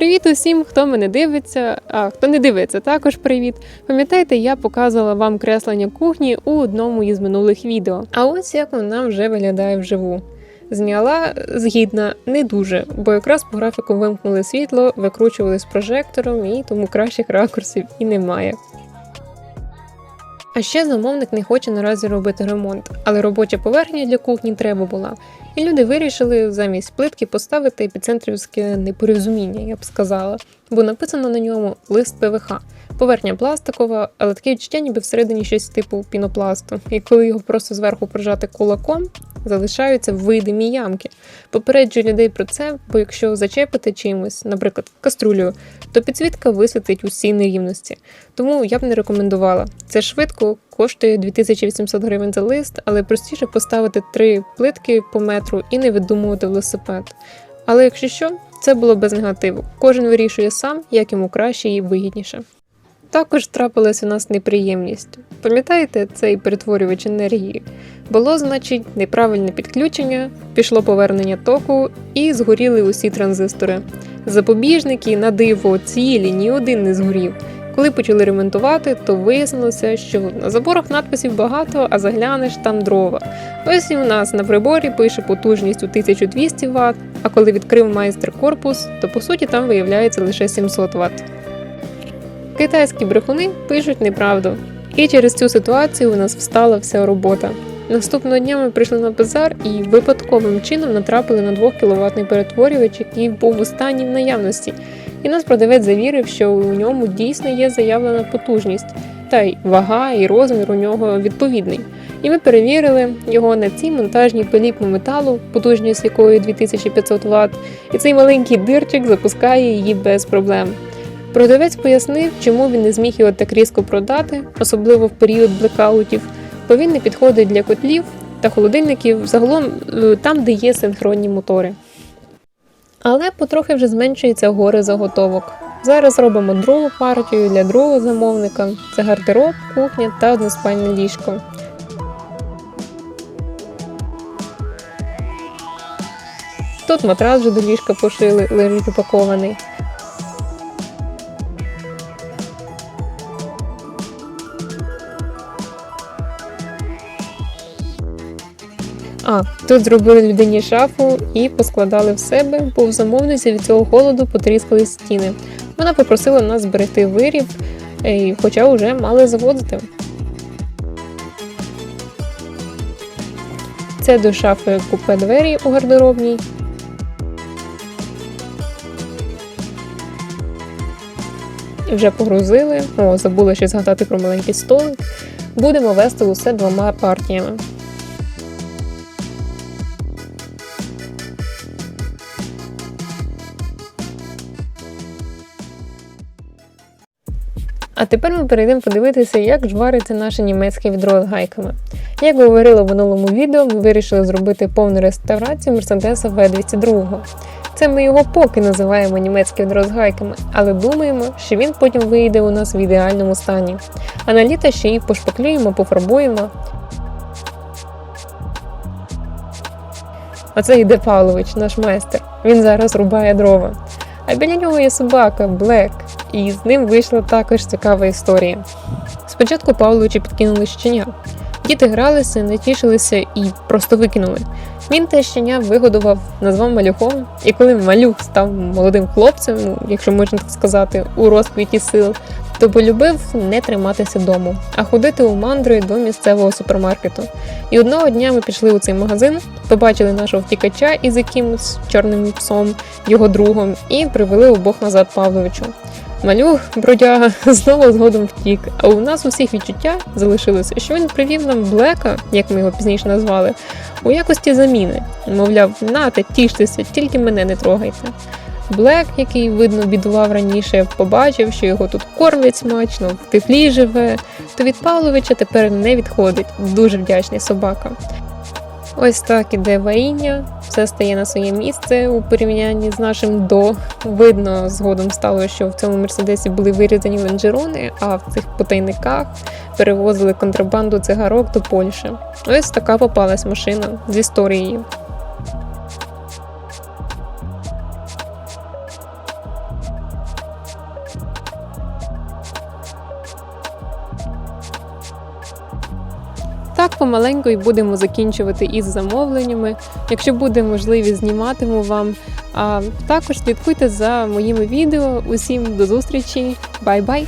Привіт усім, хто мене дивиться, а хто не дивиться, також привіт. Пам'ятаєте, я показувала вам креслення кухні у одному із минулих відео. А ось як вона вже виглядає вживу. Зняла згідна не дуже, бо якраз по графіку вимкнули світло, викручували з прожектором, і тому кращих ракурсів і немає. А ще замовник не хоче наразі робити ремонт, але робоча поверхня для кухні треба була. І люди вирішили замість плитки поставити епіцентрівське непорозуміння, я б сказала, бо написано на ньому лист ПВХ. Поверхня пластикова, але таке відчуття, ніби всередині щось типу пінопласту. І коли його просто зверху прижати кулаком, залишаються видимі ямки. Попереджую людей про це, бо якщо зачепити чимось, наприклад, каструлею, то підсвітка висвітлить усі нерівності. Тому я б не рекомендувала. Це швидко, коштує 2800 гривень за лист, але простіше поставити три плитки по метру і не видумувати велосипед. Але якщо що, це було без негативу. Кожен вирішує сам, як йому краще і вигідніше. Також трапилась у нас неприємність. Пам'ятаєте цей перетворювач енергії? Було, значить, неправильне підключення, пішло повернення току і згоріли усі транзистори. Запобіжники на диво цілі ні один не згорів. Коли почали ремонтувати, то вияснилося, що на заборах надписів багато, а заглянеш там дрова. Ось і у нас на приборі пише потужність у 1200 Вт, а коли відкрив майстер корпус, то по суті там виявляється лише 700 Вт. Китайські брехуни пишуть неправду, і через цю ситуацію у нас встала вся робота. Наступного дня ми прийшли на базар і випадковим чином натрапили на 2 кВт перетворювач, який був у стані в наявності. І нас продавець завірив, що у ньому дійсно є заявлена потужність, та й вага і розмір у нього відповідний. І ми перевірили його на цій монтажній пилі по металу, потужність якої 2500 Вт, і цей маленький дирчик запускає її без проблем. Продавець пояснив, чому він не зміг його так різко продати, особливо в період блекаутів, бо він не підходить для котлів та холодильників загалом е, там, де є синхронні мотори. Але потрохи вже зменшується гори заготовок. Зараз робимо другу партію для другого замовника: це гардероб, кухня та односпальне ліжко. Тут матрас вже до ліжка пошили, лежить упакований. А, тут зробили людині шафу і поскладали в себе, бо в замовниці від цього голоду потріскали стіни. Вона попросила нас зберегти виріб, е, хоча вже мали заводити. Це до шафи купе двері у гардеробній. Вже погрузили. О, забула ще згадати про маленький столик. Будемо вести усе двома партіями. А тепер ми перейдемо подивитися, як ж вариться наше німецьке відро з гайками. Як говорила в минулому відео, ми вирішили зробити повну реставрацію Мерседеса V202. Це ми його поки називаємо німецьке відро з гайками, але думаємо, що він потім вийде у нас в ідеальному стані. А на літо ще її пошпаклюємо, пофарбуємо. Оце йде Павлович, наш майстер. Він зараз рубає дрова. А біля нього є собака Блек, і з ним вийшла також цікава історія. Спочатку Павловичу підкинули щеня. Діти гралися, не тішилися і просто викинули. Він те щеня вигодував, назвав малюхом, і коли малюх став молодим хлопцем, ну, якщо можна так сказати, у розквіті сил, то полюбив не триматися дому, а ходити у мандри до місцевого супермаркету. І одного дня ми пішли у цей магазин, побачили нашого втікача із якимось чорним псом, його другом, і привели обох назад Павловичу. Малюх, бродяга, знову згодом втік. А у нас усіх відчуття залишилося, що він привів нам Блека, як ми його пізніше назвали, у якості заміни. Мовляв, нате, тіштеся, тільки мене не трогайте. Блек, який, видно, бідував раніше, побачив, що його тут кормлять смачно, в теплі живе, то від Павловича тепер не відходить. Дуже вдячний собака. Ось так іде варіння, все стає на своє місце у порівнянні з нашим до. Видно, згодом стало, що в цьому мерседесі були вирізані лонжерони, а в цих потайниках перевозили контрабанду цигарок до Польщі. Ось така попалась машина з історією. Так помаленьку і будемо закінчувати із замовленнями. Якщо буде можливість, зніматиму вам. А також слідкуйте за моїми відео. Усім до зустрічі, бай-бай!